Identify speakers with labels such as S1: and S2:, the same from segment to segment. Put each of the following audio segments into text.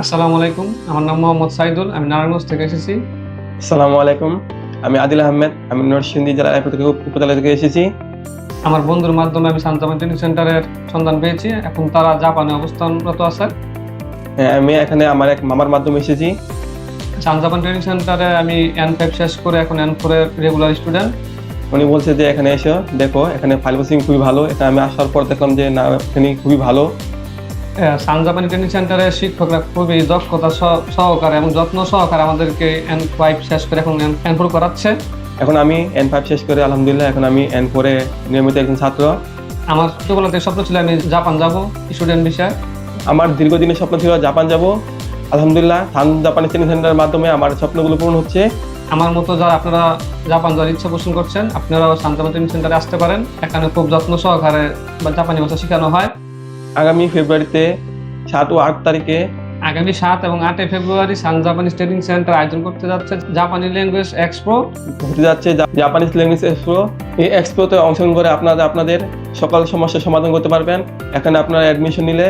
S1: আসসালামু আলাইকুম। আমার নাম মোহাম্মদ সাইদুল আমি নারায়ণগঞ্জ থেকে এসেছি।
S2: আসসালামু আলাইকুম। আমি আদিল আহমেদ আমি নরসিংদী জেলার থেকে উপজেলা থেকে এসেছি।
S1: আমার বন্ধুর মাধ্যমে আমি সানজামান ট্রেনিং সেন্টারের সন্ধান পেয়েছি। এখন তারা জাপানে অবস্থানরত আছে।
S2: হ্যাঁ, আমি এখানে আমার এক মামার মাধ্যমে এসেছি।
S1: সানজাপান ট্রেনিং সেন্টারে আমি এন ফাইভ শেষ করে এখন এন ফোরের রেগুলার স্টুডেন্ট
S2: উনি বলছে যে এখানে এসো দেখো এখানে ফাইল প্রসেসিং খুবই ভালো। এটা আমি আসার পর দেখলাম যে না এখানে খুবই ভালো।
S1: সানজাপানি ট্রেনিং সেন্টারের শিক্ষকরা খুবই দক্ষতা সহ- সহকারে এবং যত্ন সহকারে আমাদেরকে এন ফাইভ শেষ করে এখন এন ফোর করাচ্ছে।
S2: এখন আমি এন ফাইভ শেষ করে আলহামদুলিল্লাহ এখন আমি এন ফোরে নিয়মিত একজন ছাত্র।
S1: আমার ছোটবেলাতে স্বপ্ন ছিল আমি জাপান যাব স্টুডেন্ট বিষয়ে
S2: আমার দীর্ঘদিনের স্বপ্ন ছিল জাপান যাব। আলহামদুলিল্লাহ থান জাপানি ট্রেনিং সেন্টারের মাধ্যমে আমার স্বপ্নগুলো পূরণ হচ্ছে।
S1: আমার মতো যারা আপনারা জাপান যাওয়ার ইচ্ছা পোষণ করছেন আপনারাও সানজাপান ট্রেনিং সেন্টারে আসতে পারেন। এখানে খুব যত্ন সহকারে বা জাপানি ভাষা শেখানো হয়।
S2: আগামী ফেব্রুয়ারিতে সাত ও আট তারিখে
S1: আগামী সাত এবং আটই February Sun Japanese training centre আয়োজন করতে যাচ্ছে জাপানি ল্যাঙ্গুয়েজ এক্সপো
S2: হতে যাচ্ছে জাপানিজ ল্যাঙ্গুয়েজ এক্সপো এই এক্সপোতে অংশগ্রহণ করে আপনারা আপনাদের সকল সমস্যার সমাধান করতে পারবেন। এখানে আপনারা অ্যাডমিশন নিলে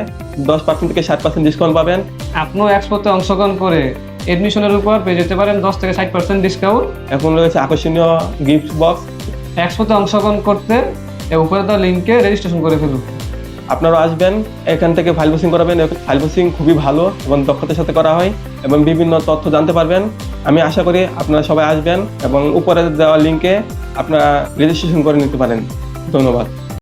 S2: দশ পার্সেন্ট থেকে ষাট পার্সেন্ট ডিসকাউন্ট পাবেন।
S1: আপনিও এক্সপোতে অংশগ্রহণ করে অ্যাডমিশনের উপর পেয়ে যেতে পারেন দশ থেকে ষাট পার্সেন্ট ডিসকাউন্ট
S2: এখন রয়েছে আকর্ষণীয় গিফট বক্স
S1: এক্সপোতে অংশগ্রহণ করতে উপরে দেওয়া লিঙ্কে রেজিস্ট্রেশন করে ফেলুন।
S2: আপনারা আসবেন, এখান থেকে ফাইল প্রসিং করাবেন। ফাইল প্রসিং খুবই ভালো এবং দক্ষতার সাথে করা হয় এবং বিভিন্ন তথ্য জানতে পারবেন। আমি আশা করি আপনারা সবাই আসবেন এবং উপরে দেওয়া লিঙ্কে আপনারা রেজিস্ট্রেশন করে নিতে পারেন। ধন্যবাদ।